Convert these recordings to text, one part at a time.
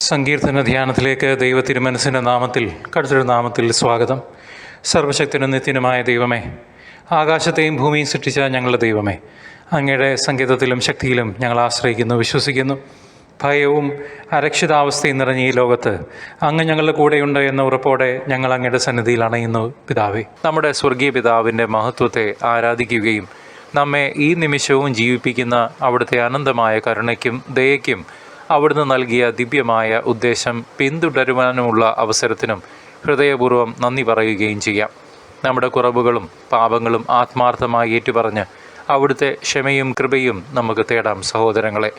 സങ്കീർത്തന ധ്യാനത്തിലേക്ക് ദൈവ തിരുമനസിന്റെ നാമത്തിൽ കടുത്തൊരു നാമത്തിൽ സ്വാഗതം. സർവശക്തനും നിത്യനുമായ ദൈവമേ ആകാശത്തെയും ഭൂമിയും സൃഷ്ടിച്ച ഞങ്ങളുടെ ദൈവമേ അങ്ങയുടെ സംഗീതത്തിലും ശക്തിയിലും ഞങ്ങൾ ആശ്രയിക്കുന്നു വിശ്വസിക്കുന്നു. ഭയവും അരക്ഷിതാവസ്ഥയും നിറഞ്ഞ ഈ ലോകത്ത് അങ്ങ് ഞങ്ങളുടെ കൂടെയുണ്ട് എന്ന ഉറപ്പോടെ ഞങ്ങൾ അങ്ങയുടെ സന്നിധിയിൽ അണയുന്നു പിതാവേ. നമ്മുടെ സ്വർഗീയ പിതാവിന്റെ മഹത്വത്തെ ആരാധിക്കുകയും നമ്മെ ഈ നിമിഷവും ജീവിപ്പിക്കുന്ന അവിടുത്തെ അനന്തമായ കരുണയ്ക്കും ദയയ്ക്കും അവിടുന്ന് നൽകിയ ദിവ്യമായ ഉദ്ദേശം പിന്തുടരുവാനുമുള്ള അവസരത്തിനും ഹൃദയപൂർവം നന്ദി പറയുകയും ചെയ്യാം. നമ്മുടെ കുറവുകളും പാപങ്ങളും ആത്മാർത്ഥമായി ഏറ്റുപറഞ്ഞ് അവിടുത്തെ ക്ഷമയും കൃപയും നമുക്ക് തേടാം സഹോദരങ്ങളെ.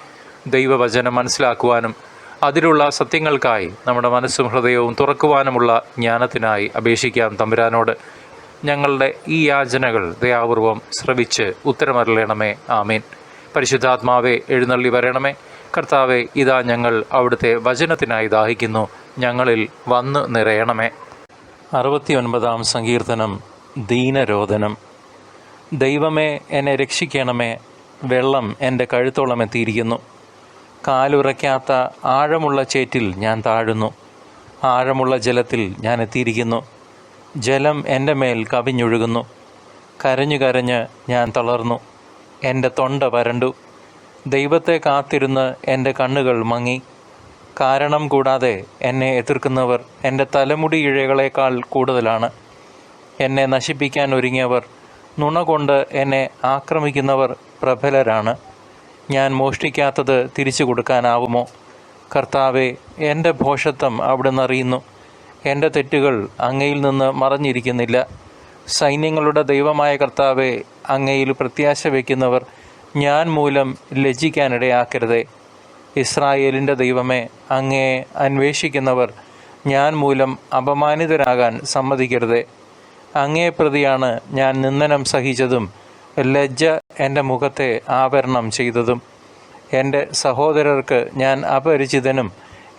ദൈവവചനം മനസ്സിലാക്കുവാനും അതിലുള്ള സത്യങ്ങൾക്കായി നമ്മുടെ മനസ്സും ഹൃദയവും തുറക്കുവാനുമുള്ള ജ്ഞാനത്തിനായി അപേക്ഷിക്കാം തമ്പുരാനോട്. ഞങ്ങളുടെ ഈ യാചനകൾ ദയാപൂർവം ശ്രവിച്ച് ഉത്തരമരളണമേ. ആമീൻ. പരിശുദ്ധാത്മാവെ എഴുന്നള്ളി വരണമേ. കർത്താവെ ഇതാ ഞങ്ങൾ അവിടുത്തെ വചനത്തിനായി ദാഹിക്കുന്നു. ഞങ്ങളിൽ വന്നു നിറയണമേ. അറുപത്തിയൊൻപതാം സങ്കീർത്തനം ദീനരോധനം. ദൈവമേ എന്നെ രക്ഷിക്കണമേ. വെള്ളം എന്റെ കഴുത്തോളം എത്തിയിരിക്കുന്നു. കാലുറയ്ക്കാത്ത ആഴമുള്ള ചേറ്റിൽ ഞാൻ താഴുന്നു. ആഴമുള്ള ജലത്തിൽ ഞാൻ എത്തിയിരിക്കുന്നു. ജലം എന്റെ മേൽ കവിഞ്ഞൊഴുകുന്നു. കരഞ്ഞു കരഞ്ഞ് ഞാൻ തളർന്നു. എന്റെ തൊണ്ട വരണ്ടു. ദൈവത്തെ കാത്തിരുന്ന് എന്റെ കണ്ണുകൾ മങ്ങി. കാരണം കൂടാതെ എന്നെ എതിർക്കുന്നവർ എന്റെ തലമുടി ഇഴകളേക്കാൾ കൂടുതലാണ്. എന്നെ നശിപ്പിക്കാൻ ഒരുങ്ങിയവർ നുണ കൊണ്ട് എന്നെ ആക്രമിക്കുന്നവർ പ്രബലരാണ്. ഞാൻ മോഷ്ടിക്കാത്തത് തിരിച്ചു കൊടുക്കാനാവുമോ? കർത്താവെ എന്റെ ഭോഷത്വം അവിടുന്ന് അറിയുന്നു. എന്റെ തെറ്റുകൾ അങ്ങയിൽ നിന്ന് മറഞ്ഞിരിക്കുന്നില്ല. സൈന്യങ്ങളുടെ ദൈവമായ കർത്താവെ അങ്ങയിൽ പ്രത്യാശ വയ്ക്കുന്നവർ ഞാൻ മൂലം ലജ്ജിക്കാനിടയാക്കരുതേ. ഇസ്രായേലിന്റെ ദൈവമേ അങ്ങയെ അന്വേഷിക്കുന്നവർ ഞാൻ മൂലം അപമാനിതരാകാൻ സമ്മതിക്കരുതേ. അങ്ങേ പ്രതിയാണ് ഞാൻ നിന്ദനം സഹിച്ചതും ലജ്ജ എന്റെ മുഖത്തെ ആവരണം ചെയ്തതും. എന്റെ സഹോദരർക്ക് ഞാൻ അപരിചിതനും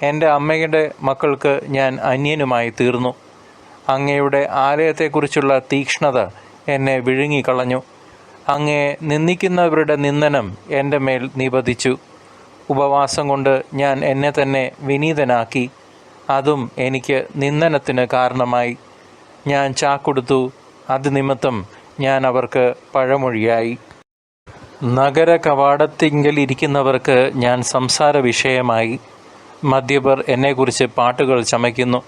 എന്റെ അമ്മയുടെ മക്കൾക്ക് ഞാൻ അന്യനുമായി തീർന്നു. അങ്ങയുടെ ആലയത്തെക്കുറിച്ചുള്ള തീക്ഷ്ണത എന്നെ വിഴുങ്ങിക്കളഞ്ഞു. അങ്ങേ നിന്ദിക്കുന്നവരുടെ നിന്ദനം എന്റെ മേൽ നിപതിച്ചു ഉപവാസം കൊണ്ട് ഞാൻ എന്നെ തന്നെ വിനീതനാക്കി. അതും എനിക്ക് നിന്ദനത്തിന് കാരണമായി. ഞാൻ ചാക്കൊടുത്തു. അത് നിമിത്തം ഞാൻ അവർക്ക് പഴമൊഴിയായി. നഗര കവാടത്തിങ്കൽ ഇരിക്കുന്നവർക്ക് ഞാൻ സംസാര വിഷയമായി. മദ്യപർ എന്നെക്കുറിച്ച് പാട്ടുകൾ ചമയ്ക്കുന്നു.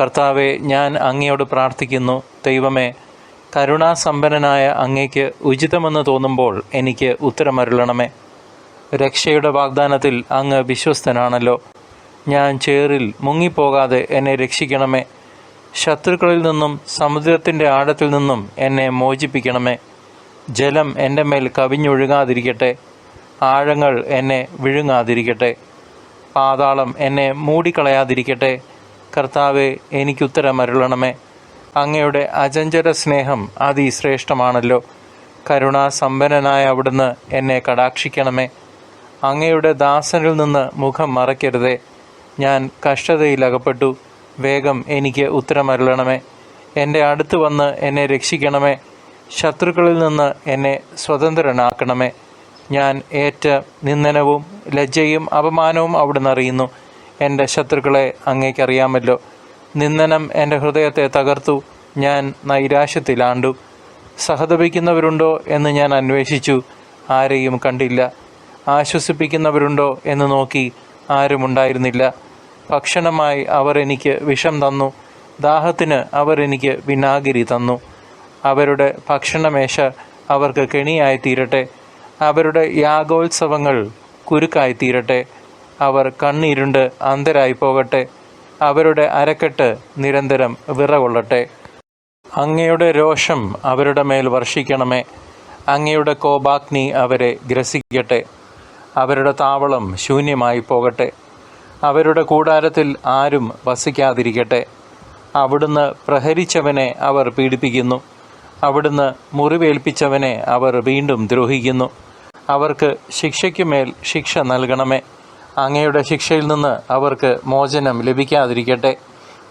കർത്താവെ ഞാൻ അങ്ങയോട് പ്രാർത്ഥിക്കുന്നു. ദൈവമേ കരുണാസമ്പന്നനായ അങ്ങയ്ക്ക് ഉചിതമെന്ന് തോന്നുമ്പോൾ എനിക്ക് ഉത്തരമരുളണമേ. രക്ഷയുടെ വാഗ്ദാനത്തിൽ അങ്ങ് വിശ്വസ്തനാണല്ലോ. ഞാൻ ചേറിൽ മുങ്ങിപ്പോകാതെ എന്നെ രക്ഷിക്കണമേ. ശത്രുക്കളിൽ നിന്നും സമുദ്രത്തിന്റെ ആഴത്തിൽ നിന്നും എന്നെ മോചിപ്പിക്കണമേ. ജലം എന്റെ മേൽ കവിഞ്ഞൊഴുകാതിരിക്കട്ടെ. ആഴങ്ങൾ എന്നെ വിഴുങ്ങാതിരിക്കട്ടെ. പാതാളം എന്നെ മൂടിക്കളയാതിരിക്കട്ടെ. കർത്താവെ എനിക്കുത്തരമരുളണമേ അങ്ങയുടെ അജഞ്ചര സ്നേഹം അതിശ്രേഷ്ഠമാണല്ലോ. കരുണാസമ്പന്നനായ അവിടുന്ന് എന്നെ കടാക്ഷിക്കണമേ. അങ്ങയുടെ ദാസനിൽ നിന്ന് മുഖം മറയ്ക്കരുതേ. ഞാൻ കഷ്ടതയിലകപ്പെട്ടു. വേഗം എനിക്ക് ഉത്തരമരുളണമേ. എന്റെ അടുത്ത് വന്ന് എന്നെ രക്ഷിക്കണമേ. ശത്രുക്കളിൽ നിന്ന് എന്നെ സ്വതന്ത്രനാക്കണമേ. ഞാൻ ഏറ്റ നിന്ദനവും ലജ്ജയും അപമാനവും അവിടുന്ന് അറിയുന്നു. എന്റെ ശത്രുക്കളെ അങ്ങേക്കറിയാമല്ലോ. നിന്ദനം എന്റെ ഹൃദയത്തെ തകർത്തു. ഞാൻ നൈരാശ്യത്തിലാണ്ടു. സഹതപിക്കുന്നവരുണ്ടോ എന്ന് ഞാൻ അന്വേഷിച്ചു. ആരെയും കണ്ടില്ല. ആശ്വസിപ്പിക്കുന്നവരുണ്ടോ എന്ന് നോക്കി ആരുമുണ്ടായിരുന്നില്ല. ഭക്ഷണമായി അവർ എനിക്ക് വിഷം തന്നു. ദാഹത്തിന് അവർ എനിക്ക് വിനാഗിരി തന്നു. അവരുടെ ഭക്ഷണമേശ അവർക്ക് കെണിയായി തീരട്ടെ അവരുടെ യാഗോത്സവങ്ങൾ കുരുക്കായി തീരട്ടെ അവർ കണ്ണീരുണ്ട് അന്തരായി പോകട്ടെ അവരുടെ അരക്കെട്ട് നിരന്തരം വിറകൊള്ളട്ടെ. അങ്ങയുടെ രോഷം അവരുടെ മേൽ വർഷിക്കണമേ. അങ്ങയുടെ കോപാഗ്നി അവരെ ഗ്രസിക്കട്ടെ. അവരുടെ താവളം ശൂന്യമായി പോകട്ടെ. അവരുടെ കൂടാരത്തിൽ ആരും വസിക്കാതിരിക്കട്ടെ. അവിടുന്ന് പ്രഹരിച്ചവനെ അവർ പീഡിപ്പിക്കുന്നു. അവിടുന്ന് മുറിവേൽപ്പിച്ചവനെ അവർ വീണ്ടും ദ്രോഹിക്കുന്നു. അവർക്ക് ശിക്ഷയ്ക്കുമേൽ ശിക്ഷ നൽകണമേ. അങ്ങയുടെ ശിക്ഷയിൽ നിന്ന് അവർക്ക് മോചനം ലഭിക്കാതിരിക്കട്ടെ.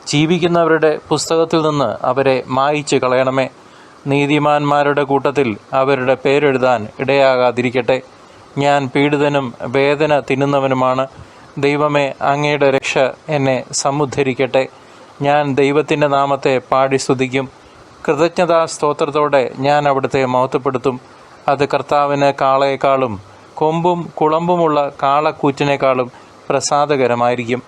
ജീവിക്കുന്നവരുടെ പുസ്തകത്തിൽ നിന്ന് അവരെ മായിച്ചു കളയണമേ. നീതിമാന്മാരുടെ കൂട്ടത്തിൽ അവരുടെ പേരെഴുതാൻ ഇടയാകാതിരിക്കട്ടെ. ഞാൻ പീഡിതനും വേദന തിന്നുന്നവനുമാണ്. ദൈവമേ അങ്ങയുടെ രക്ഷ എന്നെ സമുദ്ധരിക്കട്ടെ. ഞാൻ ദൈവത്തിന്റെ നാമത്തെ പാടി സ്തുതിക്കും. കൃതജ്ഞതാ സ്തോത്രത്തോടെ ഞാൻ അവിടുത്തെ മഹത്വപ്പെടുത്തും. അത് കർത്താവിന് കാളയേക്കാളും കൊമ്പും കുളമ്പുമുള്ള കാളക്കൂറ്റിനേക്കാളും പ്രസാദകരമായിരിക്കും.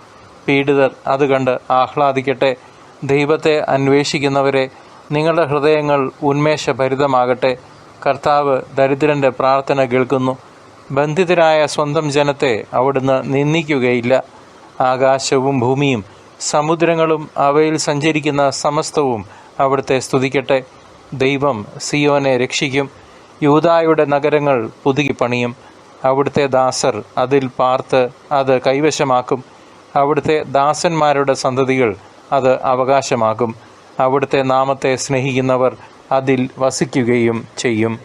പീഡിതർ അത് കണ്ട് ആഹ്ലാദിക്കട്ടെ. ദൈവത്തെ അന്വേഷിക്കുന്നവരെ നിങ്ങളുടെ ഹൃദയങ്ങൾ ഉന്മേഷഭരിതമാകട്ടെ. കർത്താവ് ദരിദ്രന്റെ പ്രാർത്ഥന കേൾക്കുന്നു. ബന്ധിതരായ സ്വന്തം ജനത്തെ അവിടുന്ന് നിന്ദിക്കുകയില്ല. ആകാശവും ഭൂമിയും സമുദ്രങ്ങളും അവയിൽ സഞ്ചരിക്കുന്ന സമസ്തവും അവിടുത്തെ സ്തുതിക്കട്ടെ. ദൈവം സിയോനെ രക്ഷിക്കും. യൂതായുടെ നഗരങ്ങൾ പുതുക്കിപ്പണിയും അവിടുത്തെ ദാസർ അതിൽ പാർത്ത് അത് കൈവശമാക്കും. അവിടുത്തെ ദാസന്മാരുടെ സന്തതികൾ അത് അവകാശമാകും. അവിടുത്തെ നാമത്തെ സ്നേഹിക്കുന്നവർ അതിൽ വസിക്കുകയും ചെയ്യും.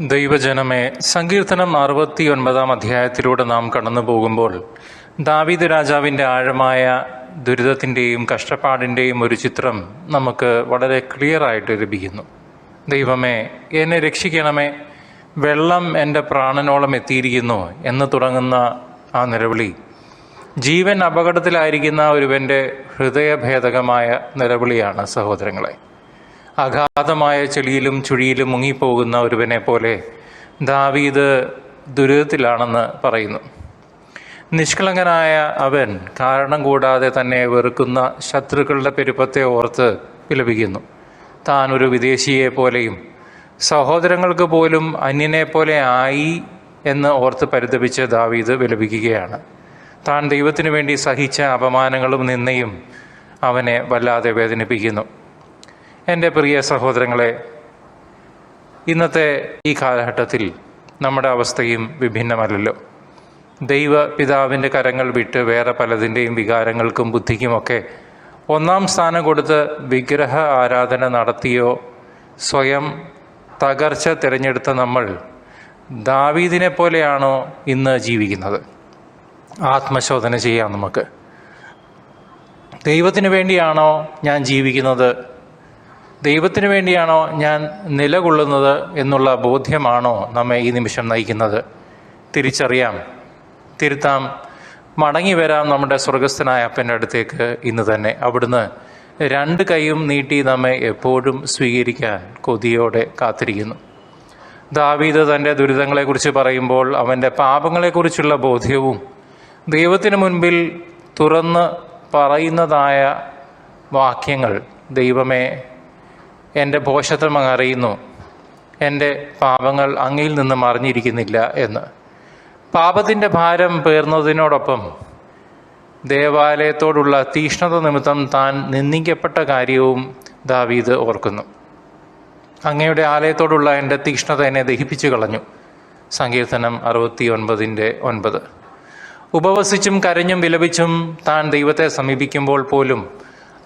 ദൈവജനമേ സങ്കീർത്തനം അറുപത്തി ഒൻപതാം അധ്യായത്തിലൂടെ നാം കടന്നു പോകുമ്പോൾ ദാവീദ് രാജാവിന്റെ ആഴമായ ദുരിതത്തിന്റെയും കഷ്ടപ്പാടിന്റെയും ഒരു ചിത്രം നമുക്ക് വളരെ ക്ലിയറായിട്ട് ലഭിക്കുന്നു. ദൈവമേ എന്നെ രക്ഷിക്കണമേ. വെള്ളം എന്റെ പ്രാണനോളം എത്തിയിരിക്കുന്നു എന്ന് തുടങ്ങുന്ന ആ നിലവിളി. ജീവൻ അപകടത്തിലായിരിക്കുന്ന ഒരുവന്റെ ഹൃദയഭേദകമായ നിലവിളിയാണ് സഹോദരങ്ങളെ. അഗാധമായ ചെളിയിലും ചുഴിയിലും മുങ്ങിപ്പോകുന്ന ഒരുവനെ പോലെ ദാവീദ് ദുരിതത്തിലാണെന്ന് പറയുന്നു. നിഷ്കളങ്കനായ അവൻ കാരണം കൂടാതെ തന്നെ വെറുക്കുന്ന ശത്രുക്കളുടെ പെരുപ്പത്തെ ഓർത്ത് വിലപിക്കുന്നു. താൻ ഒരു വിദേശിയെ പോലെയും സഹോദരങ്ങൾക്ക് പോലും അന്യനെ പോലെ ആയി എന്ന് ഓർത്ത് പരിതപിച്ച് ദാവീദ് വിലപിക്കുകയാണ്. താൻ ദൈവത്തിനു വേണ്ടി സഹിച്ച അപമാനങ്ങളും നിന്നയും അവനെ വല്ലാതെ വേദനിപ്പിക്കുന്നു. എന്റെ പ്രിയ സഹോദരങ്ങളെ ഇന്നത്തെ ഈ കാലഘട്ടത്തിൽ നമ്മുടെ അവസ്ഥയും വിഭിന്നമല്ലല്ലോ. ദൈവ പിതാവിന്റെ കരങ്ങൾ വിട്ട് വേറെ പലതിന്റെയും വികാരങ്ങൾക്കും ബുദ്ധിക്കുമൊക്കെ ഒന്നാം സ്ഥാനം കൊടുത്ത് വിഗ്രഹ ആരാധന നടത്തിയോ സ്വയം തകർച്ച തിരഞ്ഞെടുത്ത നമ്മൾ ദാവീദിനെ പോലെയാണോ ഇന്ന് ജീവിക്കുന്നത്? ആത്മശോധന ചെയ്യാം നമുക്ക്. ദൈവത്തിന് വേണ്ടിയാണോ ഞാൻ ജീവിക്കുന്നത്? ദൈവത്തിന് വേണ്ടിയാണോ ഞാൻ നിലകൊള്ളുന്നത് എന്നുള്ള ബോധ്യമാണോ നമ്മെ ഈ നിമിഷം നയിക്കുന്നത്? തിരിച്ചറിയാം. തിരുത്താം. മടങ്ങി വരാം നമ്മുടെ സ്വർഗസ്ഥനായ അപ്പന്റെ അടുത്തേക്ക് ഇന്ന് തന്നെ. അവിടുന്ന് രണ്ട് കൈയും നീട്ടി നമ്മെ എപ്പോഴും സ്വീകരിക്കാൻ കൊതിയോടെ കാത്തിരിക്കുന്നു. ദാവീദ് തന്റെ ദുരിതങ്ങളെക്കുറിച്ച് പറയുമ്പോൾ അവന്റെ പാപങ്ങളെക്കുറിച്ചുള്ള ബോധ്യവും ദൈവത്തിന് മുൻപിൽ തുറന്ന് പറയുന്നതായ വാക്യങ്ങൾ ദൈവമേ എന്റെ ഭോഷത്വം അങ്ങ് അറിയുന്നു. എന്റെ പാപങ്ങൾ അങ്ങയിൽ നിന്ന് മറിഞ്ഞിരിക്കുന്നില്ല എന്ന്. പാപത്തിന്റെ ഭാരം പേർന്നതിനോടൊപ്പം ദേവാലയത്തോടുള്ള തീഷ്ണത നിമിത്തം താൻ നിന്ദിക്കപ്പെട്ട കാര്യവും ദാവീദ് ഓർക്കുന്നു. അങ്ങയുടെ ആലയത്തോടുള്ള എന്റെ തീക്ഷ്ണത എന്നെ ദഹിപ്പിച്ചു കളഞ്ഞു. സങ്കീർത്തനം അറുപത്തി ഒൻപതിന്റെ ഒൻപത്. ഉപവസിച്ചും കരഞ്ഞും വിലപിച്ചും താൻ ദൈവത്തെ സമീപിക്കുമ്പോൾ പോലും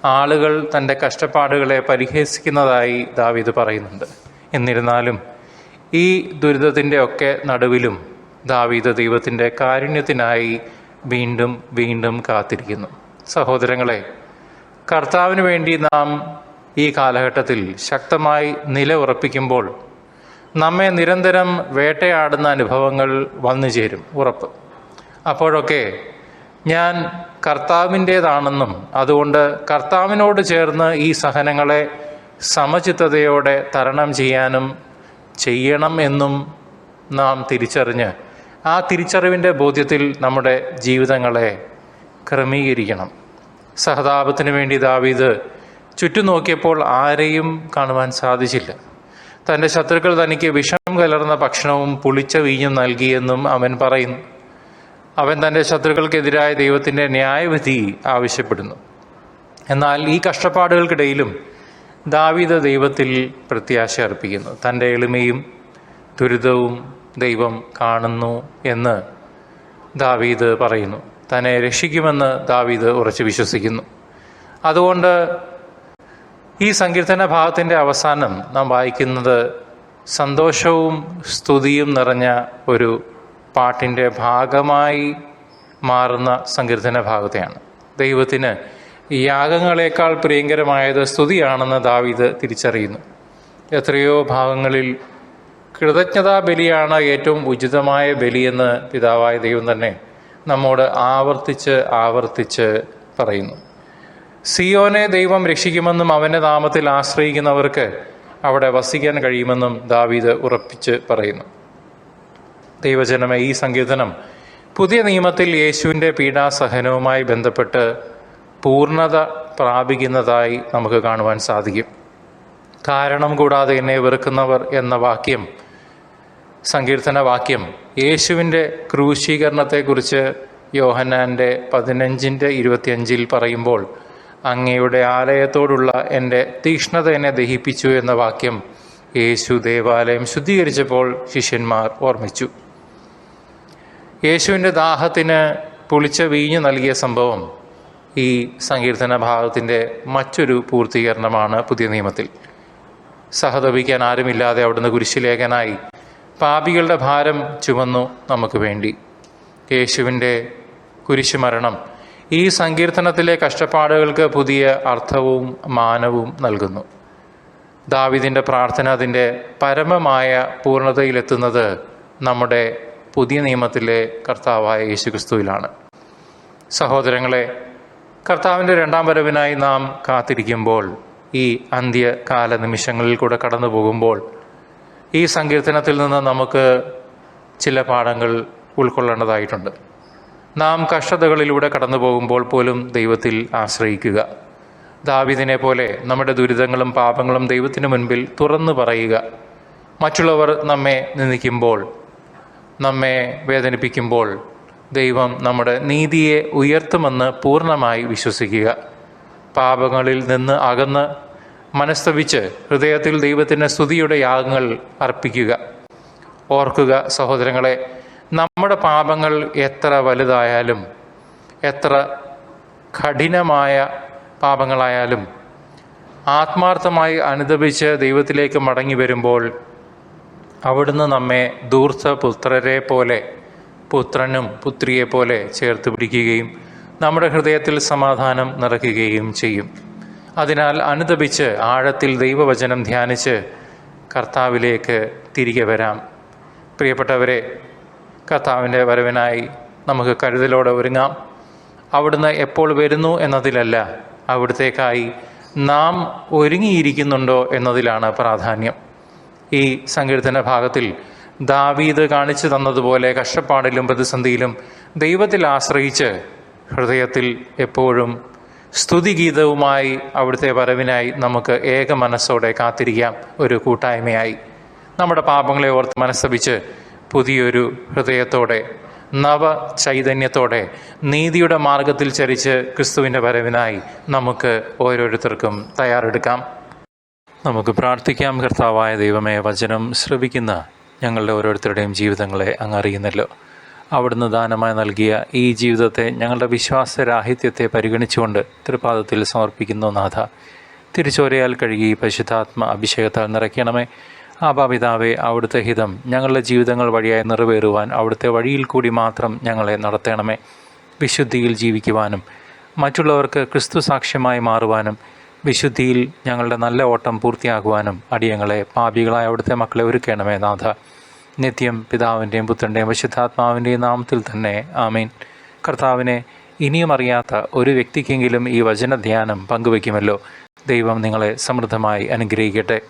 ആളുകൾ തന്റെ കഷ്ടപ്പാടുകളെ പരിഹസിക്കുന്നതായി ദാവീദ് പറയുന്നുണ്ട്. എന്നിരുന്നാലും ഈ ദുരിതത്തിന്റെ ഒക്കെ നടുവിലും ദാവീദ് ദൈവത്തിന്റെ കാരുണ്യത്തിനായി വീണ്ടും വീണ്ടും കാത്തിരിക്കുന്നു. സഹോദരങ്ങളെ കർത്താവിന് വേണ്ടി നാം ഈ കാലഘട്ടത്തിൽ ശക്തമായി നില ഉറപ്പിക്കുമ്പോൾ നമ്മെ നിരന്തരം വേട്ടയാടുന്ന അനുഭവങ്ങൾ വന്നു ചേരും ഉറപ്പ്. അപ്പോഴൊക്കെ ഞാൻ കർത്താവിന്റേതാണെന്നും അതുകൊണ്ട് കർത്താവിനോട് ചേർന്ന് ഈ സഹനങ്ങളെ സമചിത്തതയോടെ തരണം ചെയ്യാനും ചെയ്യണം എന്നും നാം തിരിച്ചറിഞ്ഞ് ആ തിരിച്ചറിവിന്റെ ബോധ്യത്തിൽ നമ്മുടെ ജീവിതങ്ങളെ ക്രമീകരിക്കണം. സഹതാപത്തിന് വേണ്ടി ദാവീദ് ചുറ്റും നോക്കിയപ്പോൾ ആരെയും കാണുവാൻ സാധിച്ചില്ല. തന്റെ ശത്രുക്കൾ തനിക്ക് വിഷം കലർന്ന ഭക്ഷണവും പുളിച്ച വീഞ്ഞും നൽകിയെന്നും അവൻ പറയുന്നു. അവൻ തന്റെ ശത്രുക്കൾക്കെതിരായ ദൈവത്തിന്റെ ന്യായവിധി ആവശ്യപ്പെടുന്നു. എന്നാൽ ഈ കഷ്ടപ്പാടുകൾക്കിടയിലും ദാവീദ് ദൈവത്തിൽ പ്രത്യാശ അർപ്പിക്കുന്നു. തന്റെ എളിമയും ദുരിതവും ദൈവം കാണുന്നു എന്ന് ദാവീദ് പറയുന്നു. തന്നെ രക്ഷിക്കുമെന്ന് ദാവീദ് ഉറച്ചു വിശ്വസിക്കുന്നു. അതുകൊണ്ട് ഈ സങ്കീർത്തന ഭാഗത്തിന്റെ അവസാനം നാം വായിക്കുന്നത് സന്തോഷവും സ്തുതിയും നിറഞ്ഞ ഒരു പാട്ടിന്റെ ഭാഗമായി മാറുന്ന സങ്കീർത്തന ഭാഗത്തെയാണ്. ദൈവത്തിന് യാഗങ്ങളെക്കാൾ പ്രിയങ്കരമായത് സ്തുതിയാണെന്ന് ദാവീദ് തിരിച്ചറിയുന്നു. എത്രയോ ഭാഗങ്ങളിൽ കൃതജ്ഞതാ ബലിയാണ് ഏറ്റവും ഉചിതമായ ബലിയെന്ന് പിതാവായ ദൈവം തന്നെ നമ്മോട് ആവർത്തിച്ച് ആവർത്തിച്ച് പറയുന്നു. സിയോനെ ദൈവം രക്ഷിക്കുമെന്നും അവന്റെ നാമത്തിൽ ആശ്രയിക്കുന്നവർക്ക് അവിടെ വസിക്കാൻ കഴിയുമെന്നും ദാവീദ് ഉറപ്പിച്ച് പറയുന്നു. ദൈവജനമേ ഈ സങ്കീർത്തനം പുതിയ നിയമത്തിൽ യേശുവിന്റെ പീഡാസഹനവുമായി ബന്ധപ്പെട്ട് പൂർണത പ്രാപിക്കുന്നതായി നമുക്ക് കാണുവാൻ സാധിക്കും. കാരണം കൂടാതെ എന്നെ വെറുക്കുന്നവർ എന്ന വാക്യം സങ്കീർത്തന വാക്യം യേശുവിന്റെ ക്രൂശീകരണത്തെക്കുറിച്ച് യോഹന്നാന്റെ പതിനഞ്ചിന്റെ ഇരുപത്തിയഞ്ചിൽ പറയുമ്പോൾ അങ്ങയുടെ ആലയത്തോടുള്ള എന്റെ തീക്ഷ്ണത എന്നെ ദഹിപ്പിച്ചു എന്ന വാക്യം യേശു ദേവാലയം ശുദ്ധീകരിച്ചപ്പോൾ ശിഷ്യന്മാർ ഓർമ്മിച്ചു. യേശുവിന്റെ ദാഹത്തിന് പുളിച്ച വീഞ്ഞു നൽകിയ സംഭവം ഈ സങ്കീർത്തന ഭാഗത്തിന്റെ മറ്റൊരു പൂർത്തീകരണമാണ് പുതിയ നിയമത്തിൽ. സഹതപിക്കാൻ ആരുമില്ലാതെ അവിടുന്ന് കുരിശിലേഖനായി. പാപികളുടെ ഭാരം ചുമന്നു നമുക്ക് വേണ്ടി. യേശുവിന്റെ കുരിശുമരണം ഈ സങ്കീർത്തനത്തിലെ കഷ്ടപ്പാടുകൾക്ക് പുതിയ അർത്ഥവും മാനവും നൽകുന്നു. ദാവിദിന്റെ പ്രാർത്ഥന അതിന്റെ പരമമായ പൂർണതയിലെത്തുന്നത് നമ്മുടെ പുതിയ നിയമത്തിലെ കർത്താവായ യേശുക്രിസ്തുവിലാണ്. സഹോദരങ്ങളെ കർത്താവിന്റെ രണ്ടാം വരവിനായി നാം കാത്തിരിക്കുമ്പോൾ ഈ അന്ത്യകാല നിമിഷങ്ങളിൽ കൂടെ കടന്നു പോകുമ്പോൾ ഈ സങ്കീർത്തനത്തിൽ നിന്ന് നമുക്ക് ചില പാഠങ്ങൾ ഉൾക്കൊള്ളേണ്ടതായിട്ടുണ്ട്. നാം കഷ്ടതകളിലൂടെ കടന്നു പോകുമ്പോൾ പോലും ദൈവത്തിൽ ആശ്രയിക്കുക. ദാവിദിനെ പോലെ നമ്മുടെ ദുരിതങ്ങളും പാപങ്ങളും ദൈവത്തിന് മുൻപിൽ തുറന്നു പറയുക. മറ്റുള്ളവർ നമ്മെ നിന്ദിക്കുമ്പോൾ നമ്മെ വേദനിപ്പിക്കുമ്പോൾ ദൈവം നമ്മുടെ നീതിയെ ഉയർത്തുമെന്ന് പൂർണമായി വിശ്വസിക്കുക. പാപങ്ങളിൽ നിന്ന് അകന്ന് മനസ്തപിച്ച് ഹൃദയത്തിൽ ദൈവത്തിന്റെ സ്തുതിയുടെ യാഗങ്ങൾ അർപ്പിക്കുക. ഓർക്കുക സഹോദരങ്ങളെ നമ്മുടെ പാപങ്ങൾ എത്ര വലുതായാലും എത്ര കഠിനമായ പാപങ്ങളായാലും ആത്മാർത്ഥമായി അനുദപിച്ച് ദൈവത്തിലേക്ക് മടങ്ങി വരുമ്പോൾ അവിടുന്ന് നമ്മെ ദൂർത്ത പുത്രരെ പോലെ പുത്രനും പുത്രിയെ പോലെ ചേർത്ത് പിടിക്കുകയും നമ്മുടെ ഹൃദയത്തിൽ സമാധാനം നിറയ്ക്കുകയും ചെയ്യും. അതിനാൽ അനുദപിച്ച് ആഴത്തിൽ ദൈവവചനം ധ്യാനിച്ച് കർത്താവിലേക്ക് തിരികെ വരാം. പ്രിയപ്പെട്ടവരെ കർത്താവിന്റെ വരവിനായി നമുക്ക് കരുതലോടെ ഒരുങ്ങാം. അവിടുന്ന് എപ്പോൾ വരുന്നു എന്നതിലല്ല അവിടത്തേക്കായി നാം ഒരുങ്ങിയിരിക്കുന്നുണ്ടോ എന്നതിലാണ് പ്രാധാന്യം. ഈ സങ്കീർത്തന ഭാഗത്തിൽ ദാവീദ് കാണിച്ചു തന്നതുപോലെ കഷ്ടപ്പാടിലും പ്രതിസന്ധിയിലും ദൈവത്തിൽ ആശ്രയിച്ച് ഹൃദയത്തിൽ എപ്പോഴും സ്തുതിഗീതവുമായി അവിടുത്തെ വരവിനായി നമുക്ക് ഏക മനസ്സോടെ കാത്തിരിക്കാം. ഒരു കൂട്ടായ്മയായി. നമ്മുടെ പാപങ്ങളെ ഓർത്ത് മനസ്സപിച്ച് പുതിയൊരു ഹൃദയത്തോടെ നവ ചൈതന്യത്തോടെ നീതിയുടെ മാർഗത്തിൽ ചരിച്ച് ക്രിസ്തുവിന്റെ വരവിനായി നമുക്ക് ഓരോരുത്തർക്കും തയ്യാറെടുക്കാം. നമുക്ക് പ്രാർത്ഥിക്കാം. കർത്താവായ ദൈവമേ വചനം ശ്രവിക്കുന്ന ഞങ്ങളുടെ ഓരോരുത്തരുടെയും ജീവിതങ്ങളെ അങ്ങ് അറിയുന്നല്ലോ. അവിടുന്ന് ദാനമായി നൽകിയ ഈ ജീവിതത്തെ ഞങ്ങളുടെ വിശ്വാസരാഹിത്യത്തെ പരിഗണിച്ചുകൊണ്ട് തൃപാദത്തിൽ സമർപ്പിക്കുന്നു നാഥ. തിരിച്ചോരയാൽ കഴുകി പരിശുദ്ധാത്മ അഭിഷേകത്താൽ നിറയ്ക്കണമേ. ആപാപിതാവെ അവിടുത്തെ ഹിതം ഞങ്ങളുടെ ജീവിതങ്ങൾ വഴിയായി നിറവേറുവാൻ അവിടുത്തെ വഴിയിൽ കൂടി മാത്രം ഞങ്ങളെ നടത്തണമേ. വിശുദ്ധിയിൽ ജീവിക്കുവാനും മറ്റുള്ളവർക്ക് ക്രിസ്തു സാക്ഷ്യമായി മാറുവാനും വിശുദ്ധിയിൽ ഞങ്ങളുടെ നല്ല ഓട്ടം പൂർത്തിയാകുവാനും അടിയങ്ങളെ പാപികളായ അവിടുത്തെ മക്കളെ ഒരുക്കണമേ നാഥ. നിത്യം പിതാവിന്റെയും പുത്രന്റെയും വിശുദ്ധാത്മാവിന്റെയും നാമത്തിൽ തന്നെ. ആമീൻ. കർത്താവിനെ ഇനിയും അറിയാത്ത ഒരു വ്യക്തിക്കെങ്കിലും ഈ വചനധ്യാനം പങ്കുവയ്ക്കുമല്ലോ. ദൈവം നിങ്ങളെ സമൃദ്ധമായി അനുഗ്രഹിക്കട്ടെ.